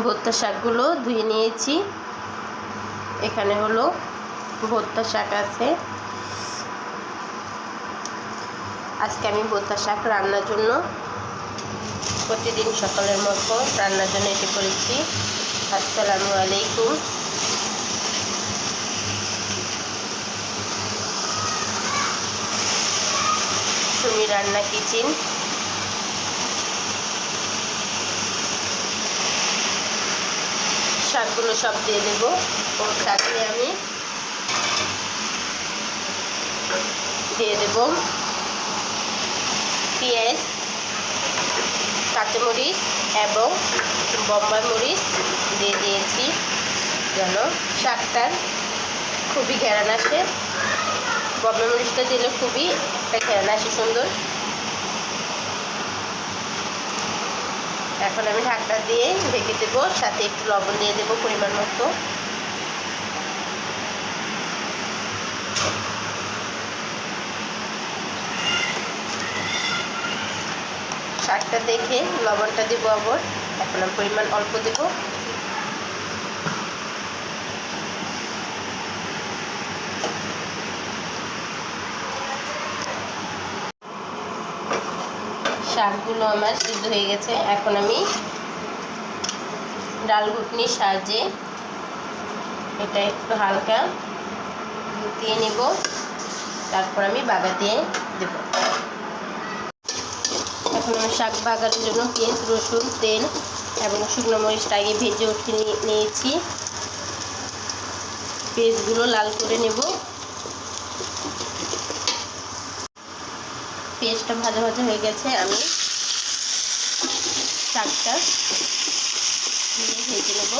ভর্তা শাকগুলো ধুয়ে নিয়েছি। এখানে হলো ভর্তা শাক আছে। আজকে আমি ভর্তা শাক রান্নার জন্য প্রতিদিন সকালের মতো রান্নার জন্য এটি করেছি। আসসালামু আলাইকুম। তুমি রান্না কিচেন। শাকগুলো সব দিয়ে দেবো। ওর শাকে আমি দিয়ে দেব পেঁয়াজ, কাঁচামরিচ এবং বোম্বাই মরিচ দিয়ে দিয়েছি যেন শাকটার খুবই ঘেরান আসে। বোম্বাই মরিচটা দিলে খুবই একটা ঘেরান আসে সুন্দর। এখন আমি ঢাকটা দিয়ে ঢেকে দেবো, সাথে একটু লবণ দিয়ে দেবো পরিমাণ মতো। শাকটা দেখে লবণটা দেবো আবার, এখন আমি পরিমাণ অল্প দেবো। শাকগুলো আমার সিদ্ধ হয়ে গেছে। এখন আমি ডাল ঘুটনির সাহায্যে এটা একটু হালকা গুটিয়ে নেব। তারপর আমি বাগা দিয়ে দেব। এখন আমি শাক বাগার জন্য পেঁয়াজ, রসুন, তেল এবং শুকনো মরিচটা আগে ভেজে উঠে নিয়েছি। পেঁয়াজগুলো লাল করে নেব। পেঁয়াজটা ভাজা ভাজা হয়ে গেছে, আমি শাকটা ভেজে নেব।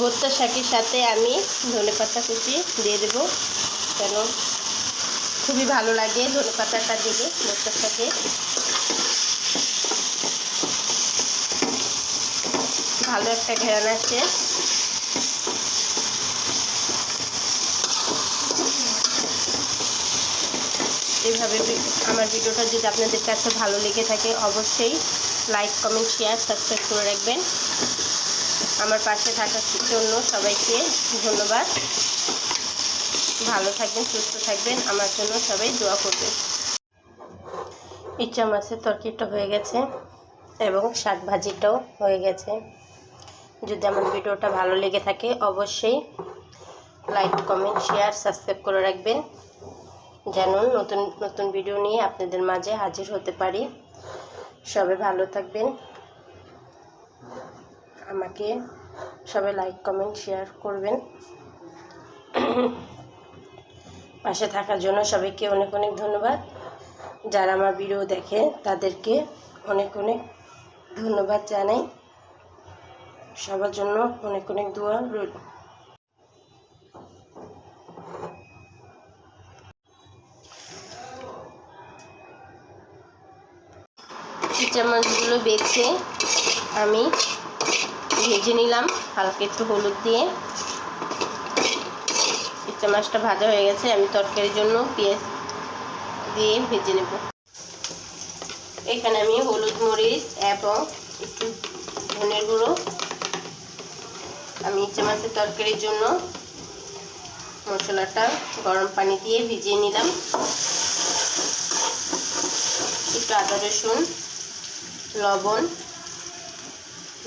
ভর্তা শাকের সাথে আমি ধনে পাতা কুচি দিয়ে দেবো, কেন খুবই ভালো লাগে ধনে পাতাটা দিলে ভর্তার সাথে। ভালো একটা ঘেরান আছে এইভাবে আমার ভিডিওটা যদি আপনাদের কাছে ভালো লেগে থাকে, অবশ্যই লাইক কমেন্ট শেয়ার সাবস্ক্রাইব করে রাখবেন। আমার পাশে থাকার জন্য সবাইকে ধন্যবাদ। ভালো থাকবেন, সুস্থ থাকবেন। আমার জন্য সবাই দোয়া করবেন। ইচ্ছা মাছের তরকারিটা হয়ে গেছে এবং শাক ভাজিটাও হয়ে গেছে। যদি আমার ভিডিওটা ভালো লেগে থাকে, অবশ্যই লাইক কমেন্ট শেয়ার সাবস্ক্রাইব করে রাখবেন। যেন নতুন নতুন ভিডিও নিয়ে আপনাদের মাঝে হাজির হতে পারি। সবাই ভালো থাকবেন। আমাকে সবাই লাইক কমেন্ট শেয়ার করবেন। পাশে থাকার জন্য সবাইকে অনেক অনেক ধন্যবাদ। যারা আমার ভিডিও দেখে, তাদেরকে অনেক অনেক ধন্যবাদ জানাই। সবার জন্য অনেক অনেক দোয়া রইল। চিচা মাছগুলো বেছে আমি ভেজে নিলাম, হালকা একটু হলুদ দিয়ে। চিচা মাছটা ভাজা হয়ে গেছে, আমি তরকারির জন্য পেঁয়াজ দিয়ে ভেজে নেব। এখানে আমি হলুদ মরিচ এবং একটু ধনের গুঁড়ো আমি ইচ্ছা মাছের তরকারির জন্য মশলাটা গরম পানি দিয়ে ভিজিয়ে নিলাম। একটু আদা রসুন লবণ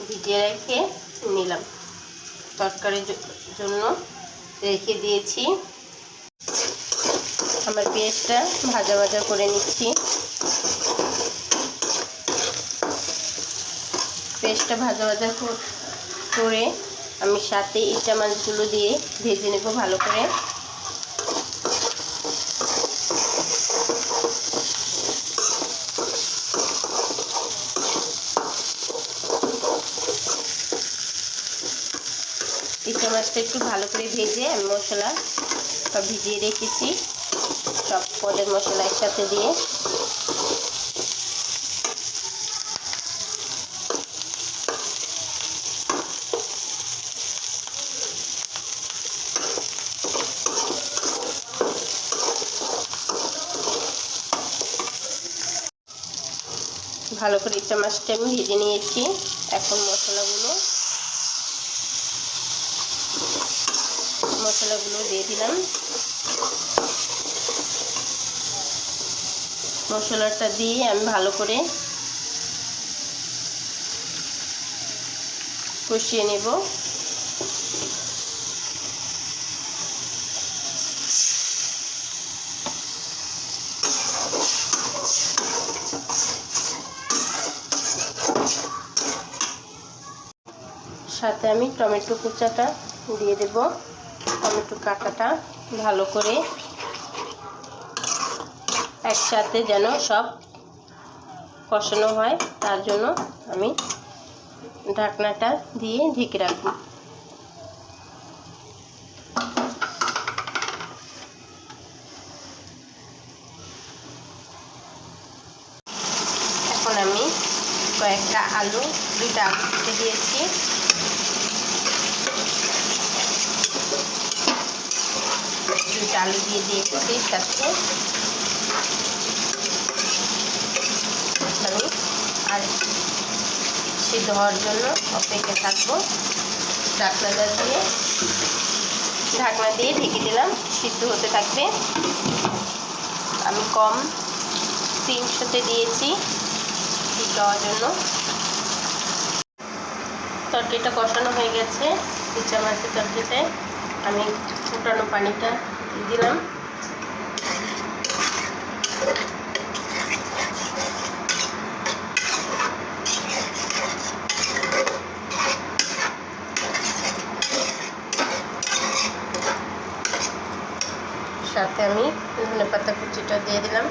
ভিজিয়ে রেখে নিলাম। তরকারির জন্য রেখে দিয়েছি। আমার পেঁয়াজটা ভাজা ভাজা করে নিচ্ছি। পেঁয়াজটা ভাজা ভাজা করে আমি সাথে ইটা মাছগুলো দিয়ে ভেজে নেব ভালো করে। মাছটা একটু ভালো করে ভেজে আমি মশলা সব ভিজিয়ে রেখেছি। সব পদের মশলা একসাথে দিয়ে। ভালো করে ইচ্ছা মাছটা আমি ভেজে নিয়েছি। এখন মশলাগুলো মশলাগুলো দিয়ে দিলাম। মশলাটা দিয়ে আমি ভালো করে কষিয়ে নেব। সাথে আমি টমেটো কুচাটা দিয়ে দেব। টমেটো কাটাটা ভালো করে একসাথে যেন সব কষানো হয়, তার জন্য আমি ঢাকনাটা দিয়ে ঢেকে রাখব। এখন আমি কয়েকটা আলু দুইটা আলু দিয়েছি দুইটা আলু দিয়ে দিয়েছি সাথে। আমি আর সিদ্ধ হওয়ার জন্য অপেক্ষা থাকব। ঢাকনাটা দিয়ে ঢাকনা দিয়ে ঢেকে দিলাম, সিদ্ধ হতে থাকবে। আমি কম তিনশোতে দিয়েছি সিদ্ধ হওয়ার জন্য। তরকারিটা কষানো হয়ে গেছে কুচা মাছের তরকারিতে। আমি ফুটানো পানিটা দিলাম। সাথে আমি ধনে পাতা কুচিটা দিয়ে দিলাম।